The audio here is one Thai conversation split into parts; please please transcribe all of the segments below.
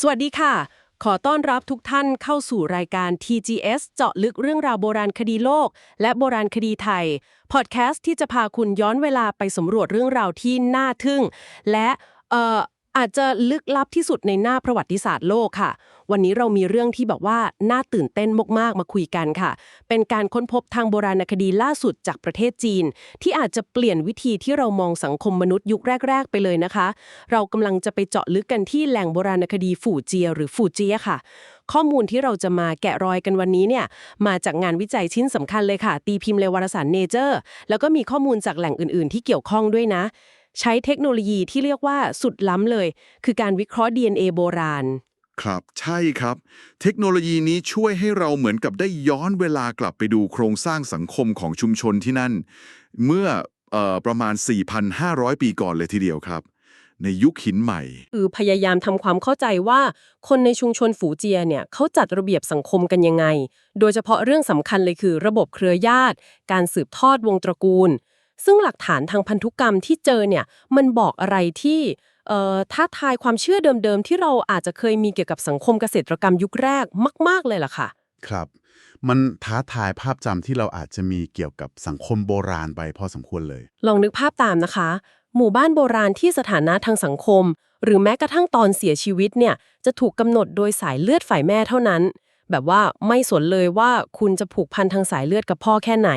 สวัสดีค่ะ ขอต้อนรับทุกท่านเข้าสู่รายการ TGS เจาะลึกเรื่องราวโบราณคดีโลก และโบราณคดีไทย พอดแคสต์ที่จะพาคุณย้อนเวลาไปสำรวจเรื่องราวที่น่าทึ่ง และเอ่ออาจจะลึกลับที่สุดในหน้าประวัติศาสตร์โลกค่ะ วันนี้เรามีเรื่องที่แบบว่าน่าตื่นเต้นมากๆมาคุยกันค่ะ เป็นการค้นพบทางโบราณคดีล่าสุดจากประเทศจีน ที่อาจจะเปลี่ยนวิธีที่เรามองสังคมมนุษย์ยุคแรก ๆ ไปเลยนะคะ เรากำลังจะไปเจาะลึกกันที่แหล่งโบราณคดีฝูเจีย หรือฝูเจียค่ะข้อมูลที่เราจะมาแกะรอยกันวันนี้เนี่ยมาจากงานวิจัยชิ้นสำคัญเลยค่ะ ตีพิมพ์ในวารสารเนเจอร์แล้วก็มีข้อมูลจากแหล่งอื่น ๆ ที่เกี่ยวข้องด้วยนะ ใช้เทคโนโลยีที่เรียกว่าสุดล้ำเลย คือการวิเคราะห์ DNA โบราณ ครับ ใช่ครับ เทคโนโลยีนี้ช่วยให้เราเหมือนกับได้ย้อนเวลากลับไปดูโครงสร้างสังคมของชุมชนที่นั่น เมื่อออประมาณ 4,500 ปีก่อนเลยทีเดียวครับ ในยุคหินใหม่ คือพยายามทำความเข้าใจว่า คนในชุมชนฝูเจียเนี่ยเขาจัดระเบียบสังคมกันยังไง โดยเฉพาะเรื่องสำคัญเลยคือ ระบบเครือญาติ การสืบทอดวงตระกูล ซึ่งหลักฐานทางพันธุกรรมที่เจอเนี่ยมันบอกอะไรที่ ท้าทายความเชื่อเดิมๆ ที่เราอาจจะเคยมีเกี่ยวกับสังคมเกษตรกรรมยุคแรกมาก ๆ เลยล่ะค่ะ ครับ มันท้าทายภาพจำที่เราอาจจะมีเกี่ยวกับสังคมโบราณไปพอสมควรเลย ลองนึกภาพตามนะคะ หมู่บ้านโบราณที่สถานะทางสังคม หรือแม้กระทั่งตอนเสียชีวิตเนี่ยจะถูกกำหนดโดยสายเลือดฝ่ายแม่เท่านั้น แบบว่าไม่สนเลยว่าคุณจะผูกพันทางสายเลือดกับพ่อแค่ไหน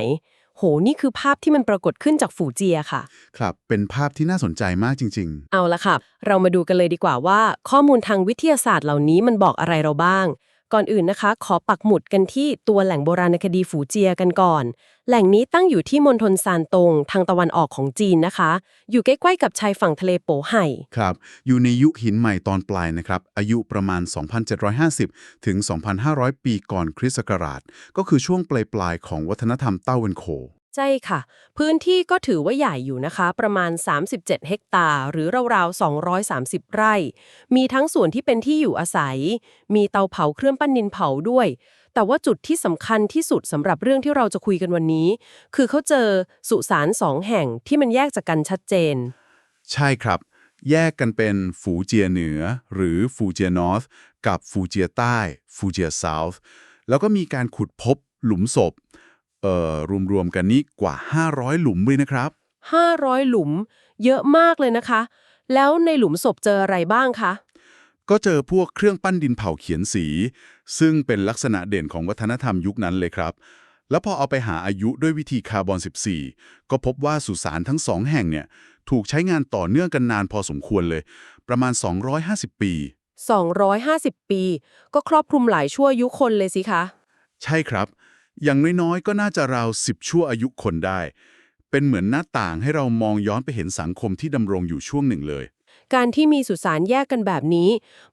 โห นี่คือภาพที่มันปรากฏขึ้นจากฝูเจียค่ะ ครับ เป็นภาพที่น่าสนใจมากจริง เอาละค่ะ เรามาดูกันเลยดีกว่าว่า ข้อมูลทางวิทยาศาสตร์เหล่านี้มันบอกอะไรเราบ้าง ก่อนอื่นนะคะ ขอปักหมุดกันที่ตัวแหล่งโบราณคดีฝูเจียกันก่อน แหล่งนี้ตั้งอยู่ที่มณฑลซานตงทางตะวันออกของจีนนะคะ อยู่ใกล้ๆกับชายฝั่งทะเลโปไห่ครับ อยู่ในยุคหินใหม่ตอนปลายนะครับ อายุประมาณ 2,750 ถึง 2,500 ปีก่อนคริสต์ศักราช ก็คือช่วงปลายๆของวัฒนธรรมเต้าเวนโค ใช่ค่ะ พื้นที่ก็ถือว่าใหญ่อยู่นะคะ ประมาณ 37 เฮกตาร์ หรือราวๆ 230 ไร่ มีทั้งส่วนที่เป็นที่อยู่อาศัย มีเตาเผาเครื่องปั้นดินเผาด้วย แต่ว่าจุดที่สำคัญที่สุดสำหรับเรื่องที่เราจะคุยกันวันนี้ คือเขาเจอสุสานสองแห่งที่มันแยกจากกันชัดเจน ใช่ครับ แยกกันเป็นฟูเจียเหนือ หรือฟูเจียนอร์ธกับฟูเจียใต้ ฟูเจียเซาท์แล้วก็มีการขุดพบหลุมศพ อ่อรวมๆกันนี้กว่า 500 หลุมเลยนะครับ 500 หลุม เยอะมากเลยนะคะ แล้วในหลุมศพเจออะไรบ้างคะ ก็เจอพวกเครื่องปั้นดินเผาเขียนสี ซึ่งเป็นลักษณะเด่นของวัฒนธรรมยุคนั้นเลยครับ แล้วพอเอาไปหาอายุด้วยวิธีคาร์บอน 14 ก็พบว่าสุสานทั้งสองแห่งเนี่ยถูกใช้งานต่อเนื่องกันนานพอสมควรเลย ประมาณ 250 ปี 250 ปี ก็ครอบคลุมหลายชั่วอายุคนเลยสิคะ ใช่ครับ อย่างน้อยๆ ก็น่าจะราว10ชั่วอายุคนได้ เป็นเหมือนหน้าต่างให้เรามองย้อนไปเห็นสังคมที่ดำรงอยู่ช่วงหนึ่งเลย การที่มีสุสานแยกกันแบบนี้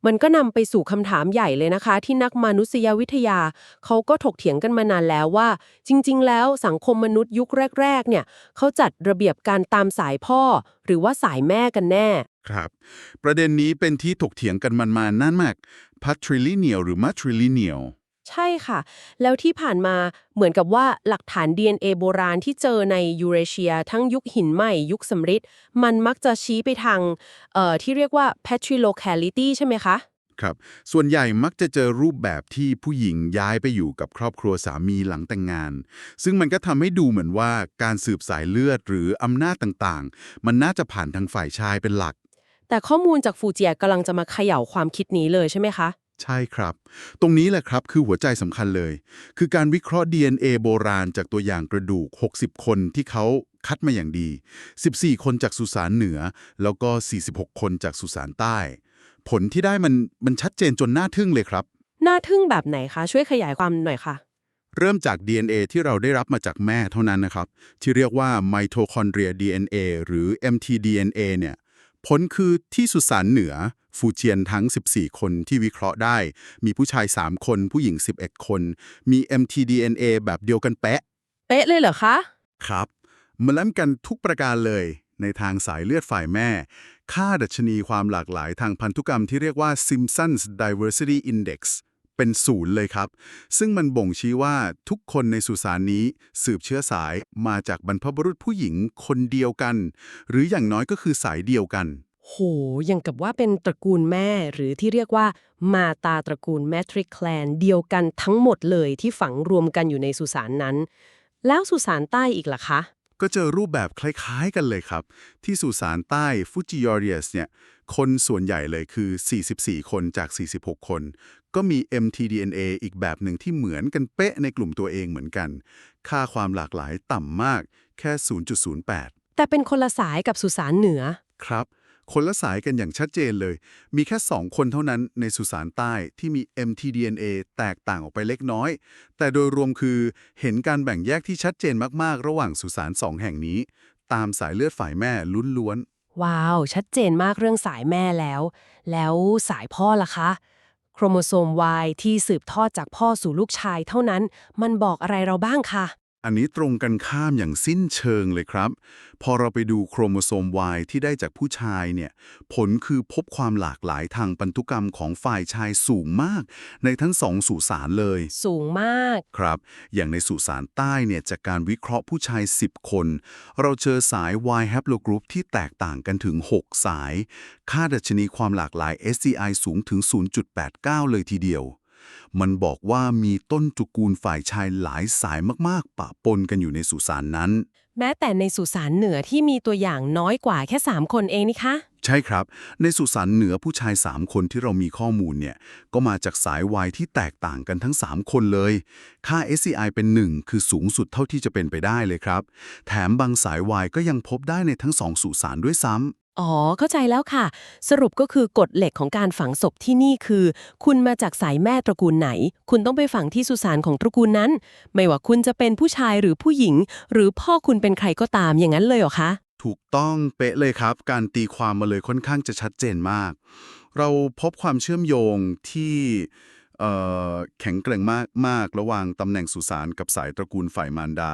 มันก็นำไปสู่คำถามใหญ่เลยนะคะ ที่นักมนุษยวิทยา เขาก็ถกเถียงกันมานานแล้วว่า จริง ๆ แล้วสังคมมนุษย์ยุคแรก ๆ เนี่ยเขาจัดระเบียบการตามสายพ่อ หรือว่าสายแม่กันแน่ ครับ ประเด็นนี้เป็นที่ถกเถียงกันมันมานานมาก patrilineal หรือ matrilineal ใช่ค่ะ แล้วที่ผ่านมาเหมือนกับว่าหลักฐาน DNA โบราณที่เจอในยูเรเชีย ทั้งยุคหินใหม่ ยุคสำริดมันมักจะชี้ไปทางเอ่อที่เรียกว่า patrilocality ใช่ไหมคะ ครับ ส่วนใหญ่มักจะเจอรูปแบบที่ผู้หญิงย้ายไปอยู่กับครอบครัวสามีหลังแต่งงาน ซึ่งมันก็ทำให้ดูเหมือนว่าการสืบสายเลือดหรืออำนาจต่างๆ มันน่าจะผ่านทางฝ่ายชายเป็นหลัก แต่ข้อมูลจากฟูเจียกำลังจะมาเขย่าความคิดนี้เลยใช่ไหมคะ ใช่ครับ ตรงนี้แหละครับคือหัวใจสำคัญเลย คือการวิเคราะห์ DNA โบราณจากตัวอย่างกระดูก 60 คนที่เขาคัดมาอย่างดี 14 คนจากสุสานเหนือ แล้วก็ 46 คนจากสุสานใต้ ผลที่ได้มันมันชัดเจนจนน่าทึ่งเลยครับ น่าทึ่งแบบไหนคะ ช่วยขยายความหน่อยค่ะ เริ่มจาก DNA ที่เราได้รับมาจากแม่เท่านั้นนะครับ ที่เรียกว่า mitochondria DNA หรือ mtDNA เนี่ย ผลคือที่สุสานเหนือ ฟูเจียนทั้ง 14 คนที่วิเคราะห์ได้ มีผู้ชาย 3 คน ผู้หญิง 11 คน มี mtDNA แบบเดียวกันเป๊ะเป๊ะเลยเหรอคะ ครับมันล้ำกันทุกประการเลยในทางสายเลือดฝ่ายแม่ ค่าดัชนีความหลากหลายทางพันธุกรรมที่เรียกว่า Simpson's Diversity Index เป็นศูนย์เลยครับ ซึ่งมันบ่งชี้ว่าทุกคนในสุสานนี้สืบเชื้อสายมาจากบรรพบุรุษผู้หญิงคนเดียวกัน หรืออย่างน้อยก็คือสายเดียวกัน โหยังกับว่าเป็นตระกูลแม่ หรือที่เรียกว่ามาตาตระกูลแมทริกแคลนเดียวกันทั้งหมดเลยที่ฝังรวมกันอยู่ในสุสานนั้น แล้วสุสานใต้อีกล่ะคะ ก็เจอรูปแบบคล้ายๆกันเลยครับ ที่สุสานใต้ฟูจิยอริเอสเนี่ย คนส่วนใหญ่เลยคือ 44 คนจาก 46 คน ก็มี mtDNA อีกแบบหนึ่งที่เหมือนกันเป๊ะในกลุ่มตัวเองเหมือนกัน ค่าความหลากหลายต่ำมากแค่ 0.08 แต่เป็นคนละสายกับสุสานเหนือครับ คนละสายกันอย่างชัดเจนเลย มีแค่ 2 คนเท่านั้นในสุสานใต้ที่มี mtDNA แตกต่างออกไปเล็กน้อย แต่โดยรวมคือเห็นการแบ่งแยกที่ชัดเจนมากๆ ระหว่างสุสานสองแห่งนี้ ตามสายเลือดฝ่ายแม่ล้วนว้าว ชัดเจนมากเรื่องสายแม่แล้ว แล้วสายพ่อล่ะคะ โครโมโซม Y ที่สืบทอดจากพ่อสู่ลูกชายเท่านั้น มันบอกอะไรเราบ้างคะ อันนี้ตรงกันข้ามอย่างสิ้นเชิงเลยครับ พอเราไปดูโครโมโซม Y ที่ได้จากผู้ชายเนี่ย ผลคือพบความหลากหลายทางพันธุกรรมของฝ่ายชายสูงมาก ในทั้งสองสุสานเลย สูงมาก ครับ อย่างในสุสานใต้เนี่ย จากการวิเคราะห์ผู้ชาย 10 คน เราเจอสาย Y haplogroup ที่แตกต่างกันถึง 6 สาย ค่าดัชนีความหลากหลาย SCI สูงถึง 0.89 เลยทีเดียว มันบอกว่ามีต้นตระกูลฝ่ายชายหลายสายมากๆ ปะปนกันอยู่ในสุสานนั้น แม้แต่ในสุสานเหนือที่มีตัวอย่างน้อยกว่าแค่ 3 คนเองนี่คะ ใช่ครับ ในสุสานเหนือผู้ชาย 3 คนที่เรามีข้อมูลเนี่ย ก็มาจากสาย Y ที่แตกต่างกันทั้ง 3 คนเลย ค่า SCI เป็น 1 คือสูงสุดเท่าที่จะเป็นไปได้เลยครับ แถมบางสาย Y ก็ยังพบได้ในทั้ง2สุสานด้วยซ้ำ อ๋อ เข้าใจแล้วค่ะ สรุปก็คือกฎเหล็กของการฝังศพที่นี่คือ คุณมาจากสายแม่ตระกูลไหน คุณต้องไปฝังที่สุสานของตระกูลนั้น ไม่ว่าคุณจะเป็นผู้ชายหรือผู้หญิง หรือพ่อคุณเป็นใครก็ตามอย่างนั้นเลยเหรอคะ ถูกต้องเป๊ะเลยครับ การตีความมาเลยค่อนข้างจะชัดเจนมาก เราพบความเชื่อมโยงที่เอ่อแข็งแกร่งมากมากระหว่างตำแหน่งสุสานกับสายตระกูลฝ่ายมารดา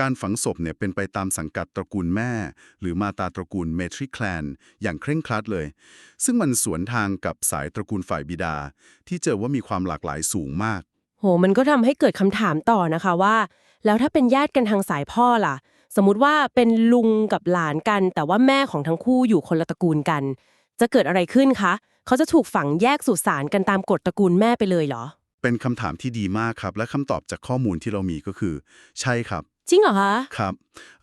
การฝังศพเนี่ยเป็นไปตามสังกัดตระกูลแม่ หรือมาตาตระกูลเมทริแคลน อย่างเคร่งครัดเลย ซึ่งมันสวนทางกับสายตระกูลฝ่ายบิดา ที่เจอว่ามีความหลากหลายสูงมาก โห มันก็ทำให้เกิดคำถามต่อนะคะว่า แล้วถ้าเป็นญาติกันทางสายพ่อล่ะ สมมุติว่าเป็นลุงกับหลานกัน แต่ว่าแม่ของทั้งคู่อยู่คนละตระกูลกัน จะเกิดอะไรขึ้นคะ เขาจะถูกฝังแยกสุสานกันตามกฎตระกูลแม่ไปเลยเหรอ เป็นคำถามที่ดีมากครับ และคำตอบจากข้อมูลที่เรามีก็คือ ใช่ครับ จริงเหรอคะ ครับ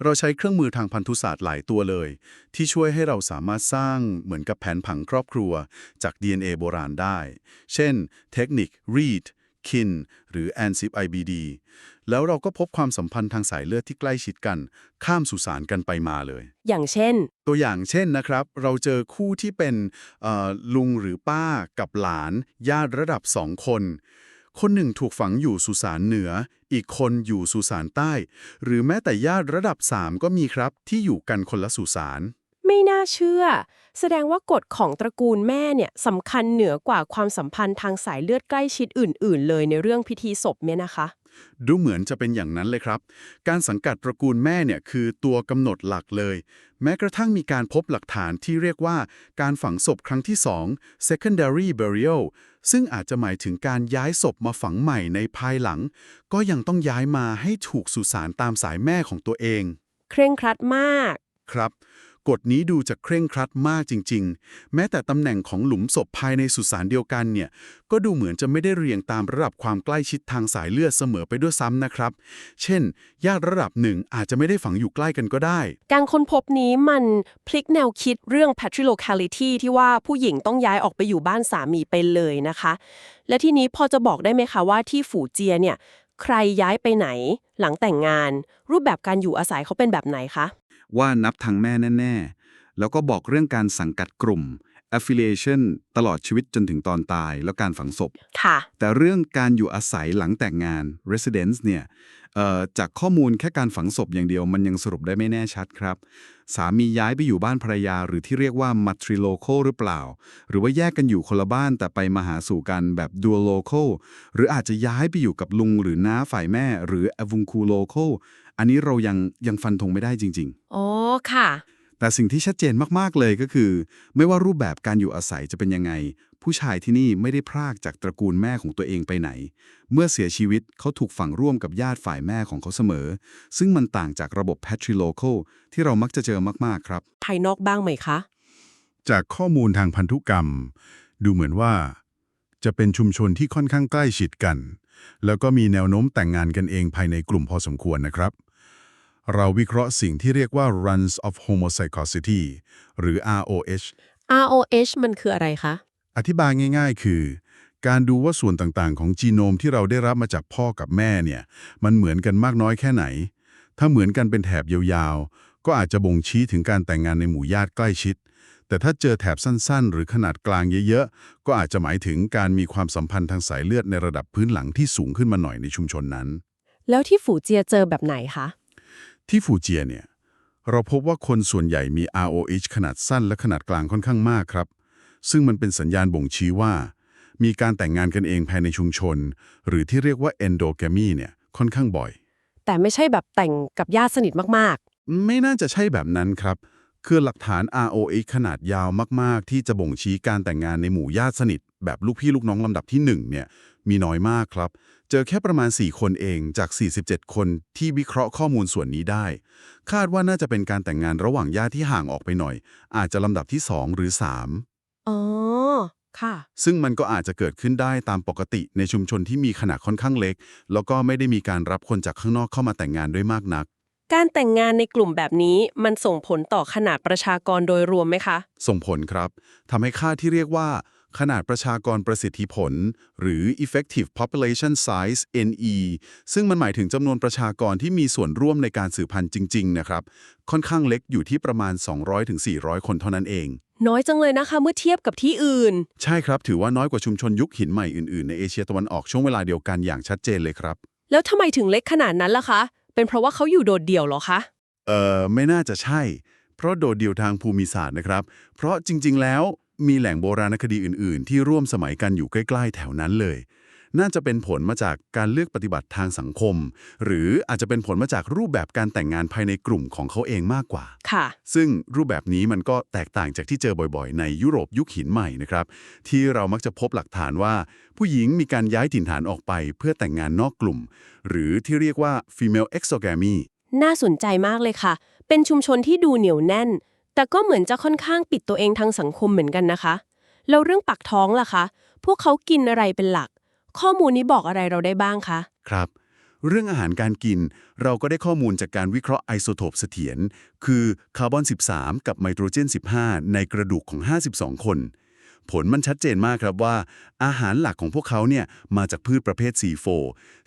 เราใช้เครื่องมือทางพันธุศาสตร์หลายตัวเลย ที่ช่วยให้เราสามารถสร้างเหมือนกับแผนผังครอบครัวจาก DNA โบราณได้ เช่น เทคนิค READ KIN หรือ ANSIP IBD แล้วเราก็พบความสัมพันธ์ทางสายเลือดที่ใกล้ชิดกัน ข้ามสุสานกันไปมาเลย อย่างเช่น ตัวอย่างเช่นนะครับ เราเจอคู่ที่เป็นเอ่อลุงหรือป้ากับหลาน ญาติระดับสองคน คนหนึ่งถูกฝังอยู่สุสานเหนือ อีกคนอยู่สุสานใต้ หรือแม้แต่ญาติระดับ 3 ก็มีครับที่อยู่กันคนละสุสานไม่น่าเชื่อ แสดงว่ากฎของตระกูลแม่เนี่ยสำคัญเหนือกว่าความสัมพันธ์ทางสายเลือดใกล้ชิดอื่น ๆ เลยในเรื่องพิธีศพเนี่ยนะคะ ดูเหมือนจะเป็นอย่างนั้นเลยครับ การสังกัดตระกูลแม่เนี่ยคือตัวกำหนดหลักเลย แม้กระทั่งมีการพบหลักฐานที่เรียกว่าการฝังศพครั้งที่ 2 secondary burial ซึ่งอาจจะหมายถึงการย้ายศพมาฝังใหม่ในภายหลัง ก็ยังต้องย้ายมาให้ถูกสุสานตามสายแม่ของตัวเอง เคร่งครัดมาก ครับ กฎนี้ดูจะเคร่งครัดมากจริง ๆ แม้แต่ตำแหน่งของหลุมศพภายในสุสานเดียวกันเนี่ย ก็ดูเหมือนจะไม่ได้เรียงตามระดับความใกล้ชิดทางสายเลือดเสมอไปด้วยซ้ำนะครับ เช่น ญาติระดับหนึ่งอาจจะไม่ได้ฝังอยู่ใกล้กันก็ได้ การค้นพบนี้มันพลิกแนวคิดเรื่อง patriarchality ที่ว่าผู้หญิงต้องย้ายออกไปอยู่บ้านสามีไปเลยนะคะ และที่นี้พอจะบอกได้ไหมคะว่าที่ฝูเจียเนี่ยใครย้ายไปไหน หลังแต่งงาน รูปแบบการอยู่อาศัยเขาเป็นแบบไหนคะ ว่านับทางแม่แน่ ๆ แล้วก็บอกเรื่องการสังกัดกลุ่ม affiliation ตลอดชีวิตจนถึงตอนตายแล้วการฝังศพ ค่ะ แต่เรื่องการอยู่อาศัยหลังแต่งงาน residence เนี่ยเอ่อจากข้อมูลแค่การฝังศพอย่างเดียวมันยังสรุปได้ไม่แน่ชัดครับ สามีย้ายไปอยู่บ้านภรรยาหรือที่เรียกว่า matrilocal หรือเปล่า หรือว่าแยกกันอยู่คนละบ้านแต่ไปมาหาสู่กันแบบ dual local หรืออาจจะย้ายไปอยู่กับลุงหรือน้าฝ่ายแม่ หรือ avunculocal อันนี้เรายังยังฟันธงไม่ได้จริงๆอ๋อค่ะ แต่สิ่งที่ชัดเจนมากๆเลยก็คือ ไม่ว่ารูปแบบการอยู่อาศัยจะเป็นยังไง ผู้ชายที่นี่ไม่ได้พรากจากตระกูลแม่ของตัวเองไปไหน เมื่อเสียชีวิตเขาถูกฝังร่วมกับญาติฝ่ายแม่ของเขาเสมอ ซึ่งมันต่างจากระบบ patrilocal ที่เรามักจะเจอมากๆครับ ภายนอกบ้างไหมคะ จากข้อมูลทางพันธุกรรม ดูเหมือนว่า จะเป็นชุมชนที่ค่อนข้างใกล้ชิดกัน แล้วก็มีแนวโน้มแต่งงานกันเองภายในกลุ่มพอสมควรนะครับ เราวิเคราะห์สิ่งที่เรียกว่า runs of homozygosity หรือ ROH ROH มันคืออะไรคะ อธิบายง่าย ๆ คือ การดูว่าส่วนต่างๆ ของจีโนมที่เราได้รับมาจากพ่อกับแม่เนี่ย มันเหมือนกันมากน้อยแค่ไหน ถ้าเหมือนกันเป็นแถบยาวๆ ก็อาจจะบ่งชี้ถึงการแต่งงานในหมู่ญาติใกล้ชิด แต่ถ้าเจอแถบสั้นๆ หรือขนาดกลางเยอะๆ ก็อาจจะหมายถึงการมีความสัมพันธ์ทางสายเลือดในระดับพื้นหลังที่สูงขึ้นมาหน่อยในชุมชนนั้น แล้วที่ฝูเจียเจอแบบไหนคะ ที่ฟูเจียเนี่ย เราพบว่าคนส่วนใหญ่มี ROH ขนาดสั้นและขนาดกลางค่อนข้างมากครับ ซึ่งมันเป็นสัญญาณบ่งชี้ว่า มีการแต่งงานกันเองภายในชุมชน หรือที่เรียกว่า endogamy เนี่ยค่อนข้างบ่อย แต่ไม่ใช่แบบแต่งกับญาติสนิทมากไม่น่าจะใช่แบบนั้นครับ คือหลักฐาน ROH ขนาดยาวมาก ๆ ที่จะบ่งชี้การแต่งงานในหมู่ญาติสนิท แบบลูกพี่ลูกน้องลำดับที่ 1 เนี่ย มีน้อยมากครับ เจอแค่ประมาณ 4 คนเองจาก 47 คนที่วิเคราะห์ข้อมูลส่วนนี้ได้ คาดว่าน่าจะเป็นการแต่งงานระหว่างญาติที่ห่างออกไปหน่อย อาจจะลำดับที่ 2 หรือ3ๆอ๋อ ค่ะ ซึ่งมันก็อาจจะเกิดขึ้นได้ตามปกติในชุมชนที่มีขนาดค่อนข้างเล็ก แล้วก็ไม่ได้มีการรับคนจากข้างนอกเข้ามาแต่งงานด้วยมากนัก การแต่งงานในกลุ่มแบบนี้มันส่งผลต่อขนาดประชากรโดยรวมไหมคะ ส่งผลครับทำให้ค่าที่เรียกว่า ขนาดประชากรประสิทธิผล หรือ effective population size NE ซึ่งมันหมายถึงจำนวนประชากรที่มีส่วนร่วมในการสืบพันธุ์จริง ๆ นะครับ ค่อนข้างเล็กอยู่ที่ประมาณ 200-400 คนเท่านั้นเอง น้อยจังเลยนะคะเมื่อเทียบกับที่อื่น ใช่ครับ ถือว่าน้อยกว่าชุมชนยุคหินใหม่อื่นๆในเอเชียตะวันออกช่วงเวลาเดียวกันอย่างชัดเจนเลยครับ แล้วทำไมถึงเล็กขนาดนั้นล่ะคะ เป็นเพราะว่าเขาอยู่โดดเดี่ยวเหรอคะ เอ่อ ไม่น่าจะใช่ เพราะโดดเดี่ยวทางภูมิศาสตร์นะครับ เพราะจริง ๆ แล้วมีแหล่งโบราณคดีอื่น ๆ ที่ร่วมสมัยกันอยู่ใกล้ ๆ แถวนั้นเลย น่าจะเป็นผลมาจากการเลือกปฏิบัติทางสังคม หรืออาจจะเป็นผลมาจากรูปแบบการแต่งงานภายในกลุ่มของเขาเองมากกว่า ค่ะ ซึ่งรูปแบบนี้มันก็แตกต่างจากที่เจอบ่อยๆ ในยุโรปยุคหินใหม่นะครับ ที่เรามักจะพบหลักฐานว่า ผู้หญิงมีการย้ายถิ่นฐานออกไปเพื่อแต่งงานนอกกลุ่ม หรือที่เรียกว่า female exogamy น่าสนใจมากเลยค่ะ เป็นชุมชนที่ดูเหนียวแน่น แต่ก็เหมือนจะค่อนข้างปิดตัวเองทางสังคมเหมือนกันนะคะ แล้วเรื่องปากท้องล่ะคะ พวกเขากินอะไรเป็นหลัก ข้อมูลนี้บอกอะไรเราได้บ้างคะ ครับ เรื่องอาหารการกิน เราก็ได้ข้อมูลจากการวิเคราะห์ไอโซโทปเสถียรคือคาร์บอน 13 กับไนโตรเจน 15 ในกระดูกของ 52 คน ผลมันชัดเจนมากครับว่า อาหารหลักของพวกเขาเนี่ยมาจากพืชประเภท C4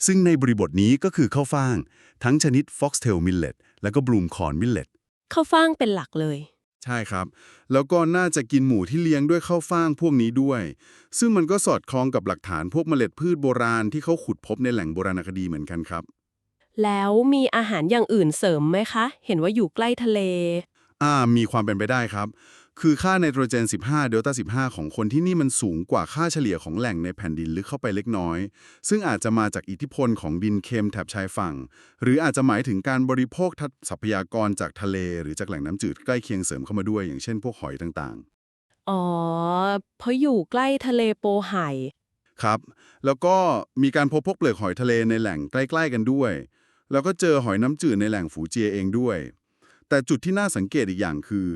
ซึ่งในบริบทนี้ก็คือข้าวฟ่าง ทั้งชนิด Foxtail Millet และก็ Bloom Corn Millet ข้าวฟ่างเป็นหลักเลย ใช่ครับ แล้วก็น่าจะกินหมูที่เลี้ยงด้วยข้าวฟ่างพวกนี้ด้วย ซึ่งมันก็สอดคล้องกับหลักฐานพวกเมล็ดพืชโบราณที่เขาขุดพบในแหล่งโบราณคดีเหมือนกันครับ แล้วมีอาหารอย่างอื่นเสริมไหมคะ เห็นว่าอยู่ใกล้ทะเล อ่า มีความเป็นไปได้ครับ คือค่าไนโตรเจน 15 เดลต้า 15 ของคนที่นี่มันสูงกว่าค่าเฉลี่ยของแหล่งในแผ่นดินลึกเข้าไปเล็กน้อย ซึ่งอาจจะมาจากอิทธิพลของดินเค็มแถบชายฝั่ง หรืออาจจะหมายถึงการบริโภคทัทรัพยากรจากทะเล หรือจากแหล่งน้ำจืดใกล้เคียงเสริมเข้ามาด้วย อย่างเช่นพวกหอยต่างๆ อ๋อ เพราะอยู่ใกล้ทะเลโปไห่ครับ แล้วก็มีการพบพวกเปลือกหอยทะเลในแหล่งใกล้ๆกันด้วย แล้วก็เจอหอยน้ำจืดในแหล่งฝูเจียเองด้วย แต่จุดที่น่าสังเกตอีกอย่างคือ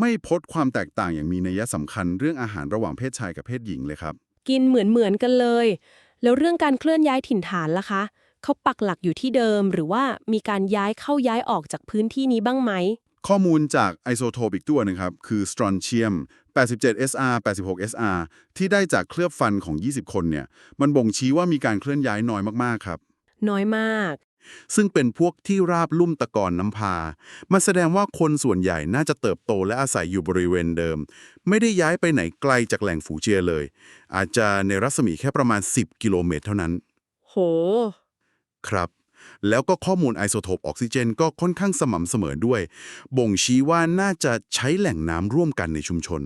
ไม่พบความแตกต่างอย่างมีนัยสำคัญเรื่องอาหารระหว่างเพศชายกับเพศหญิงเลยครับ กินเหมือนเหมือนๆกันเลย แล้วเรื่องการเคลื่อนย้ายถิ่นฐานล่ะคะ เขาปักหลักอยู่ที่เดิม หรือว่ามีการย้ายเข้าย้ายออกจากพื้นที่นี้บ้างไหม ข้อมูลจากไอโซโทปอีกตัวหนึงครับ คือสตรอนเชียม 87 SR 86 SR ที่ได้จากเคลือบฟันของ 20 คนเนี่ย มันบ่งชี้ว่ามีการเคลื่อนย้ายน้อยมากๆครับ น้อยมาก ซึ่งเป็นพวกที่ราบลุ่มตะกอนน้ำพามันแสดงว่าคนส่วนใหญ่น่าจะเติบโตและอาศัยอยู่บริเวณเดิม ไม่ได้ย้ายไปไหนไกลจากแหล่งฝูเจียเลย อาจจะในรัศมีแค่ประมาณ 10 กิโลเมตรเท่านั้น โห ครับ แล้วก็ข้อมูลไอโซโทปออกซิเจนก็ค่อนข้างสม่ำเสมอด้วย บ่งชี้ว่าน่าจะใช้แหล่งน้ำร่วมกันในชุมชน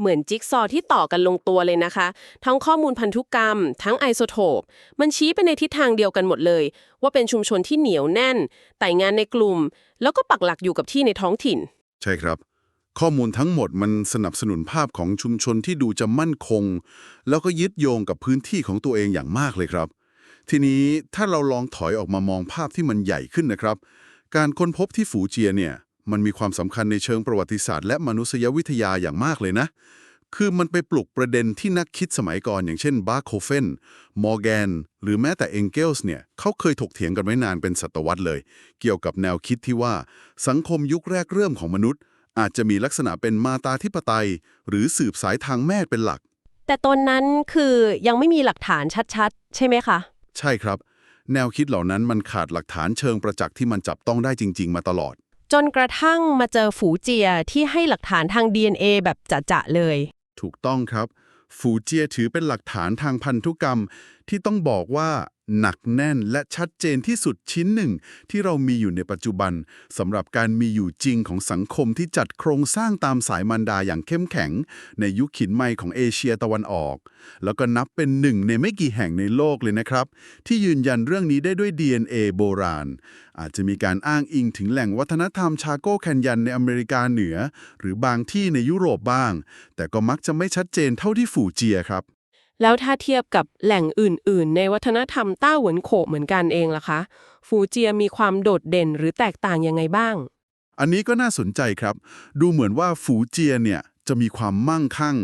เหมือนจิ๊กซอว์ที่ต่อกันลงตัวเลยนะคะ ทั้งข้อมูลพันธุกรรม ทั้งไอโซโทป มันชี้ไปในทิศทางเดียวกันหมดเลย ว่าเป็นชุมชนที่เหนียวแน่น แต่งงานในกลุ่ม แล้วก็ปักหลักอยู่กับที่ในท้องถิ่น ใช่ครับ ข้อมูลทั้งหมดมันสนับสนุนภาพของชุมชนที่ดูจะมั่นคง แล้วก็ยึดโยงกับพื้นที่ของตัวเองอย่างมากเลยครับ ทีนี้ถ้าเราลองถอยออกมามองภาพที่มันใหญ่ขึ้นนะครับ การค้นพบที่ฝูเจียเนี่ย มันมีความสำคัญในเชิงประวัติศาสตร์และมนุษยวิทยาอย่างมากเลยนะ คือมันไปปลุกประเด็นที่นักคิดสมัยก่อนอย่างเช่นบาร์โคเฟน มอร์แกน หรือแม้แต่เองเกลส์เนี่ยเขาเคยถกเถียงกันไว้นานเป็นศตวรรษเลย เกี่ยวกับแนวคิดที่ว่า สังคมยุคแรกเริ่มของมนุษย์ อาจจะมีลักษณะเป็นมาตาธิปไตย หรือสืบสายทางแม่เป็นหลัก แต่ตอนนั้นคือยังไม่มีหลักฐานชัดๆ ใช่ไหมคะ ใช่ครับ แนวคิดเหล่านั้นมันขาดหลักฐานเชิงประจักษ์ที่มันจับต้องได้จริง ๆ มาตลอด จนกระทั่งมาเจอฝูเจียที่ให้หลักฐานทาง DNA แบบจะๆเลย ถูกต้องครับ ฝูเจียถือเป็นหลักฐานทางพันธุกรรม ที่ต้องบอกว่าหนักแน่นและชัดเจนที่สุดชิ้นหนึ่ง ที่เรามีอยู่ในปัจจุบันสำหรับการมีอยู่จริงของสังคมที่จัดโครงสร้างตามสายมันดาอย่างเข้มแข็ง ในยุคขินใหม่ของเอเชียตะวันออก แล้วก็นับเป็นหนึ่งในไม่กี่แห่งในโลกเลยนะครับ ที่ยืนยันเรื่องนี้ได้ด้วย DNA โบราณ อาจจะมีการอ้างอิงถึงแหล่งวัฒนธรรมชาโกแคนยันในอเมริกาเหนือ หรือบางที่ในยุโรปบ้าง แต่ก็มักจะไม่ชัดเจนเท่าที่ฝูเจียครับ แล้วถ้าเทียบกับแหล่งอื่น ๆ ในวัฒนธรรมต้าเหวินโขเหมือนกันเองล่ะคะ ฟูเจียมีความโดดเด่นหรือแตกต่างยังไงบ้าง อันนี้ก็น่าสนใจครับ ดูเหมือนว่าฝูเจียเนี่ยจะมีความมั่งคั่ง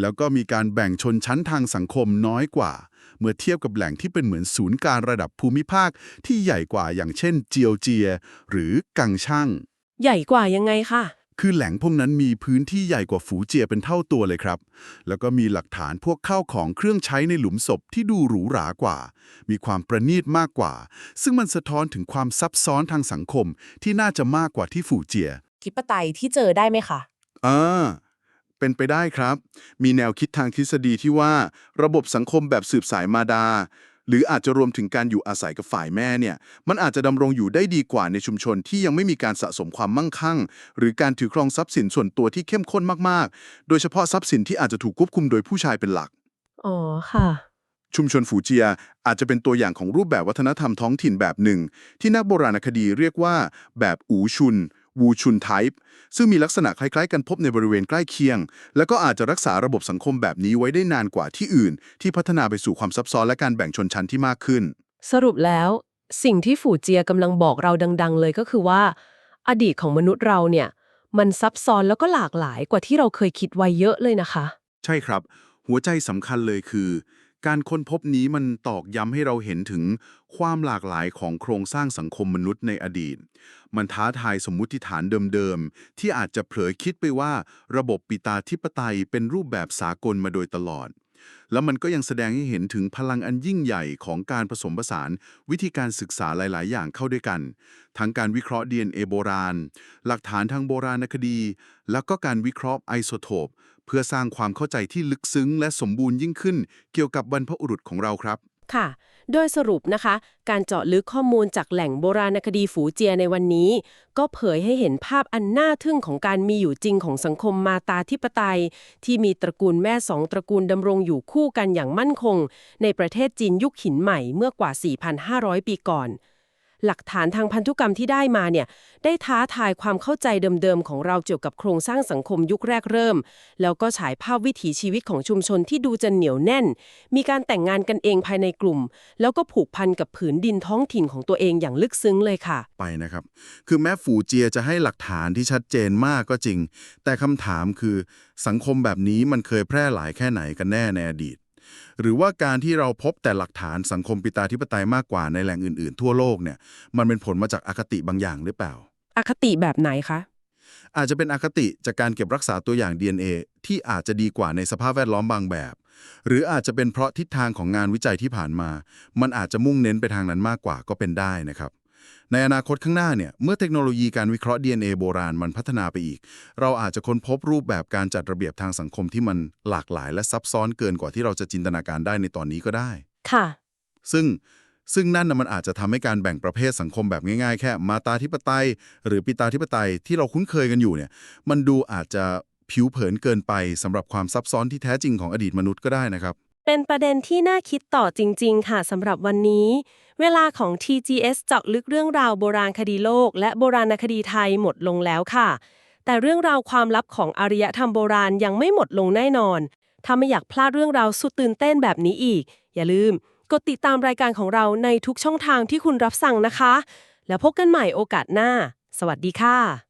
แล้วก็มีการแบ่งชนชั้นทางสังคมน้อยกว่า เมื่อเทียบกับแหล่งที่เป็นเหมือนศูนย์การระดับภูมิภาคที่ใหญ่กว่าอย่างเช่นเจียวเจีย หรือกังช่าง ใหญ่กว่ายังไงคะ คือแหล่งพวกนั้นมีพื้นที่ใหญ่กว่าฝูเจียเป็นเท่าตัวเลยครับ แล้วก็มีหลักฐานพวกข้าวของเครื่องใช้ในหลุมศพที่ดูหรูหรากว่า มีความประณีตมากกว่า ซึ่งมันสะท้อนถึงความซับซ้อนทางสังคมที่น่าจะมากกว่าที่ฝูเจียคิปไตยที่เจอได้ไหมคะอ่าเป็นไปได้ครับ มีแนวคิดทางทฤษฎีที่ว่า ระบบสังคมแบบสืบสายมาดา หรืออาจจะรวมถึงการอยู่อาศัยกับฝ่ายแม่เนี่ย มันอาจจะดำรงอยู่ได้ดีกว่าในชุมชนที่ยังไม่มีการสะสมความมั่งคั่ง หรือการถือครองทรัพย์สินส่วนตัวที่เข้มข้นมากๆ โดยเฉพาะทรัพย์สินที่อาจจะถูกควบคุมโดยผู้ชายเป็นหลัก อ๋อ ค่ะ ชุมชนฝูเจียอาจจะเป็นตัวอย่างของรูปแบบวัฒนธรรมท้องถิ่นแบบหนึ่ง ที่นักโบราณคดีเรียกว่า แบบอูชุน วูชุนไทป์ซึ่งมีลักษณะคล้ายๆ กันพบในบริเวณใกล้เคียง แล้วก็อาจจะรักษาระบบสังคมแบบนี้ไว้ได้นานกว่าที่อื่น ที่พัฒนาไปสู่ความซับซ้อนและการแบ่งชนชั้นที่มากขึ้น สรุปแล้ว สิ่งที่ฝูเจียกำลังบอกเราดัง ๆ เลยก็คือว่า อดีตของมนุษย์เราเนี่ย มันซับซ้อนแล้วก็หลากหลายกว่าที่เราเคยคิดไว้เยอะเลยนะคะ ใช่ครับ หัวใจสำคัญเลยคือ การค้นพบนี้มันตอกย้ำให้เราเห็นถึงความหลากหลายของโครงสร้างสังคมมนุษย์ในอดีต มันท้าทายสมมุติฐานเดิมๆ ที่อาจจะเผลอคิดไปว่า ระบบปิตาธิปไตยเป็นรูปแบบสากลมาโดยตลอด แล้วมันก็ยังแสดงให้เห็นถึงพลังอันยิ่งใหญ่ของการผสมผสานวิธีการศึกษาหลาย ๆ อย่างเข้าด้วยกัน ทั้งการวิเคราะห์ DNA โบราณ หลักฐานทางโบราณคดี แล้วก็การวิเคราะห์ไอโซโทป พื่อสร้างความเข้าใจที่ลึกซึ้งและสมบูรณ์ยิ่งขึ้น เกี่ยวกับบรรพบุรุษของเราครับ ค่ะ โดยสรุปนะคะ การเจาะลึกข้อมูลจากแหล่งโบราณคดีฝูเจียในวันนี้ ก็เผยให้เห็นภาพอันน่าทึ่งของการมีอยู่จริงของสังคมมาตาธิปไตย ที่มีตระกูลแม่สองตระกูลดำรงอยู่คู่กันอย่างมั่นคง ในประเทศจีนยุคหินใหม่เมื่อกว่า 4,500 ปีก่อน หลักฐานทางพันธุกรรมที่ได้มาเนี่ยได้ท้าทายความเข้าใจเดิมๆ ของเราเกี่ยวกับโครงสร้างสังคมยุคแรกเริ่ม แล้วก็ฉายภาพวิถีชีวิตของชุมชนที่ดูจะเหนียวแน่น มีการแต่งงานกันเองภายในกลุ่ม แล้วก็ผูกพันกับผืนดินท้องถิ่นของตัวเองอย่างลึกซึ้งเลยค่ะ ไปนะครับ คือแม้ฝูเจียจะให้หลักฐานที่ชัดเจนมากก็จริง แต่คำถามคือสังคมแบบนี้มันเคยแพร่หลายแค่ไหนกันแน่ในอดีต หรือว่าการที่เราพบแต่หลักฐานสังคมปิตาธิปไตยมากกว่าในแหล่งอื่นๆ ทั่วโลกเนี่ยมันเป็นผลมาจากอคติบางอย่างหรือเปล่า อคติแบบไหนคะ อาจจะเป็นอคติจากการเก็บรักษาตัวอย่าง DNA ที่อาจจะดีกว่าในสภาพแวดล้อมบางแบบ หรืออาจจะเป็นเพราะทิศทางของงานวิจัยที่ผ่านมา มันอาจจะมุ่งเน้นไปทางนั้นมากกว่าก็เป็นได้นะครับ ในอนาคตข้างหน้าเนี่ยเมื่อเทคโนโลยีการวิเคราะห์ DNA โบราณมันพัฒนาไปอีก เราอาจจะค้นพบรูปแบบการจัดระเบียบทางสังคมที่มันหลากหลายและซับซ้อนเกินกว่าที่เราจะจินตนาการได้ในตอนนี้ก็ได้ ค่ะ ซึ่งซึ่งนั่นนะมันอาจจะทำให้การแบ่งประเภทสังคมแบบง่ายๆ แค่มาตาธิปไตย หรือปิตาธิปไตยที่เราคุ้นเคยกันอยู่เนี่ยมันดูอาจจะผิวเผินเกินไปสำหรับความซับซ้อนที่แท้จริงของอดีตมนุษย์ก็ได้นะครับ เป็นประเด็นที่น่าคิดต่อจริง ๆ ค่ะสำหรับวันนี้ เวลาของ TGS เจาะลึกเรื่องราวโบราณคดีโลก และโบราณคดีไทยหมดลงแล้วค่ะ แต่เรื่องราวความลับของอารยธรรมโบราณยังไม่หมดลงแน่นอน ถ้าไม่อยากพลาดเรื่องราวสุดตื่นเต้นแบบนี้อีก อย่าลืม กดติดตามรายการของเราในทุกช่องทางที่คุณรับสั่งนะคะ แล้วพบกันใหม่โอกาสหน้า สวัสดีค่ะ